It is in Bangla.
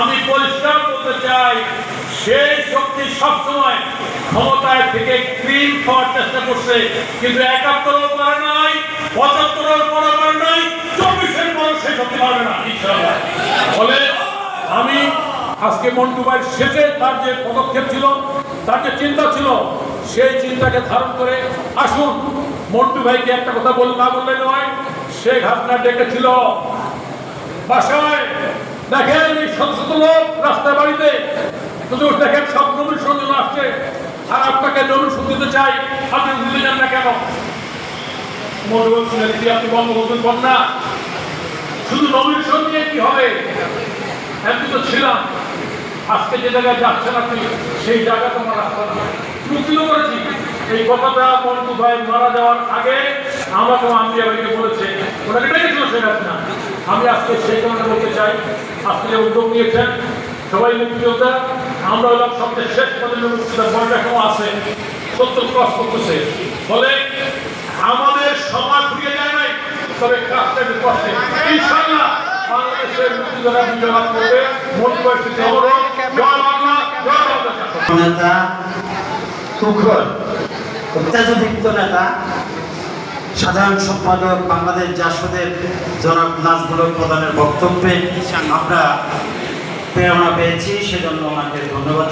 আমি পরিষ্কার করতে চাই, সেই শক্তি সবসময় ক্ষমতায় থেকে ক্রিম খাওয়ার চেষ্টা করছে। কিন্তু একাত্তরও পারে নাই, পঁচাত্তরের পরে পারে নাই, চব্বিশের পরে সেই শক্তি পারবে না ফলে আমি আজকে মন্টু ভাইয়ের শেষে তার যে পদক্ষেপ ছিল, তার যে চিন্তা ছিল, সেই চিন্তাকে ধারণ করে আসুন, মন্টু ভাইকে একটা কথা বল না বললে নয়, শেখ হাসিনা ডেকেছিল, বাসায় দেখেন এই শত লোক রাস্তায় বাড়িতে। দেখেন সব নবীর সঙ্গে আসছে। আর আপনাকে নবীর শুনতে চাই, আপনি দিতে যান না কেন? মনে বলছিলেন কি আপনি বঙ্গবন্ধুর কন্যা শুধু নবীর সঙ্গে কি হবে? আমি তো ছিলাম। আজকে যে জায়গায় যাচ্ছেন আপনি, সেই জায়গা তো আমার রাস্তা না মুক্তিও করেছি এই কথাটা মন্টু ভাই মারা যাওয়ার আগে আমাকে আমি ভাইকে বলেছে। ওনাকে ডেকেছিল শেখ হাসিনা আমি আজকে সেই কারণে বলতে চাই আজকে উদ্যোগ নিয়েছেন। সবাই মুক্তিযোদ্ধা, আমরা হলাম সবচেয়ে শেষ পর্যন্ত মুক্তিযোদ্ধা বয়স এখনও আছে সত্তর ক্রস করতেছে। ফলে আমাদের সমাজ ফিরে যায় নাই, তবে কাজটা একটু কষ্টে ইনশাআল্লাহ বাংলাদেশের মুক্তিযোদ্ধা বিজয় লাভ করবে। মন্টু ভাই স্মৃতি জয় বাংলা জয় বাংলা নেতা তুখর অত্যাধিক নেতা সাধারণ সম্পাদক বাংলাদেশ জাসদের জনাব নাজমুল প্রধানের বক্তব্যে আমরা প্রেরণা পেয়েছি সেজন্য ওনাকে ধন্যবাদ